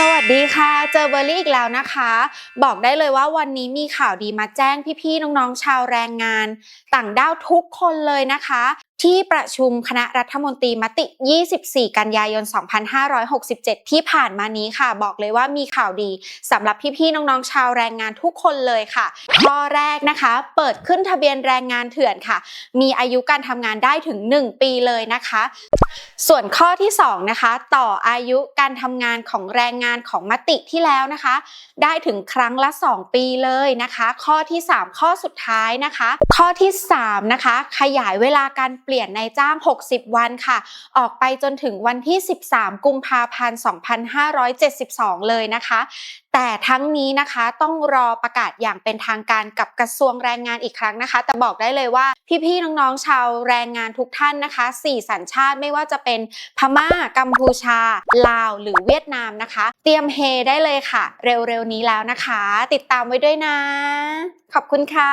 สวัสดีค่ะ เจอเบอร์รี่อีกแล้วนะคะ บอกได้เลยว่าวันนี้มีข่าวดีมาแจ้งพี่ๆน้องๆชาวแรงงาน ต่างด้าวทุกคนเลยนะคะ ที่ประชุมคณะรัฐมนตรีมติ 24 กันยายน 2567 ที่ผ่านมานี้ค่ะ บอกเลยว่ามีข่าวดีสำหรับพี่ๆน้องๆชาวแรงงานทุกคนเลยค่ะข้อแรกนะคะ เปิดขึ้นทะเบียนแรงงานเถื่อนค่ะ มีอายุการทำงานได้ถึง 1 ปีเลยนะคะ ส่วนข้อที่2นะคะต่ออายุการทำงานของแรงงานของมติที่แล้วนะคะ ได้ถึงครั้งละ 2 ปีเลยนะคะ ข้อที่ 3 ข้อสุดท้ายนะคะ ข้อที่3นะคะขยายเวลาการเปลี่ยนในจ้าง 60 วันค่ะ ออกไปจนถึงวันที่ 13 กุมภาพันธ์ 2572 เลยนะคะ แต่ทั้งนี้นะคะต้องรอประกาศอย่างเป็นทางการกับกระทรวงแรงงานอีกครั้งนะคะ แต่บอกได้เลยว่าพี่ๆน้องๆชาวแรงงานทุกท่านนะคะสี่สัญชาติไม่ว่าจะเป็นพม่ากัมพูชา ลาว หรือเวียดนามนะคะ เตรียมเฮได้เลยค่ะ เร็วๆนี้แล้วนะคะ ติดตามไว้ด้วยนะ ขอบคุณค่ะ